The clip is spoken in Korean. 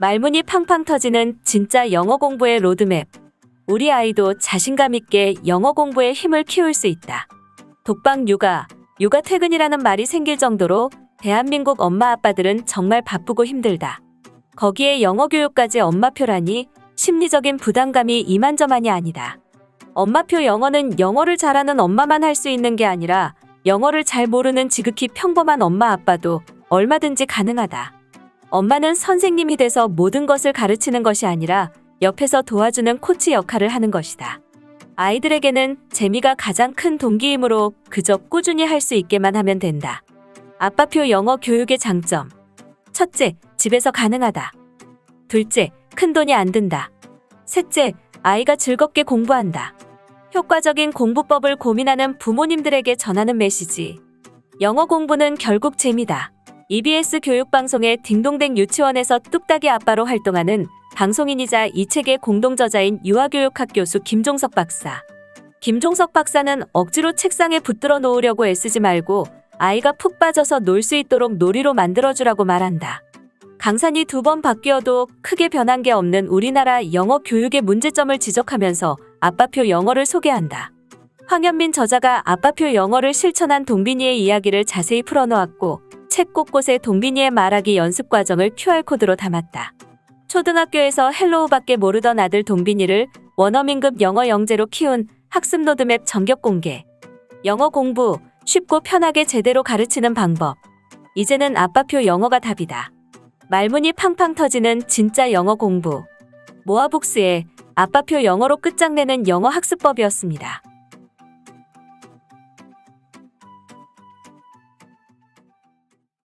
말문이 팡팡 터지는 진짜 영어 공부의 로드맵. 우리 아이도 자신감 있게 영어 공부에 힘을 키울 수 있다. 독방 육아, 육아 퇴근이라는 말이 생길 정도로 대한민국 엄마 아빠들은 정말 바쁘고 힘들다. 거기에 영어 교육까지 엄마표라니 심리적인 부담감이 이만저만이 아니다. 엄마표 영어는 영어를 잘하는 엄마만 할 수 있는 게 아니라 영어를 잘 모르는 지극히 평범한 엄마 아빠도 얼마든지 가능하다. 엄마는 선생님이 돼서 모든 것을 가르치는 것이 아니라 옆에서 도와주는 코치 역할을 하는 것이다. 아이들에게는 재미가 가장 큰 동기이므로 그저 꾸준히 할 수 있게만 하면 된다. 아빠표 영어 교육의 장점. 첫째, 집에서 가능하다. 둘째, 큰 돈이 안 든다. 셋째, 아이가 즐겁게 공부한다. 효과적인 공부법을 고민하는 부모님들에게 전하는 메시지. 영어 공부는 결국 재미다. EBS 교육방송의 딩동댕 유치원에서 뚝딱이 아빠로 활동하는 방송인이자 이 책의 공동저자인 유아교육학 교수 김종석 박사. 김종석 박사는 억지로 책상에 붙들어 놓으려고 애쓰지 말고 아이가 푹 빠져서 놀 수 있도록 놀이로 만들어주라고 말한다. 강산이 두 번 바뀌어도 크게 변한 게 없는 우리나라 영어 교육의 문제점을 지적하면서 아빠표 영어를 소개한다. 황현민 저자가 아빠표 영어를 실천한 동빈이의 이야기를 자세히 풀어놓았고 책 곳곳에 동빈이의 말하기 연습 과정을 QR코드로 담았다. 초등학교에서 헬로우밖에 모르던 아들 동빈이를 원어민급 영어 영재로 키운 학습 로드맵 전격 공개. 영어 공부 쉽고 편하게 제대로 가르치는 방법. 이제는 아빠표 영어가 답이다. 말문이 팡팡 터지는 진짜 영어 공부. 모아북스의 아빠표 영어로 끝장내는 영어 학습법이었습니다.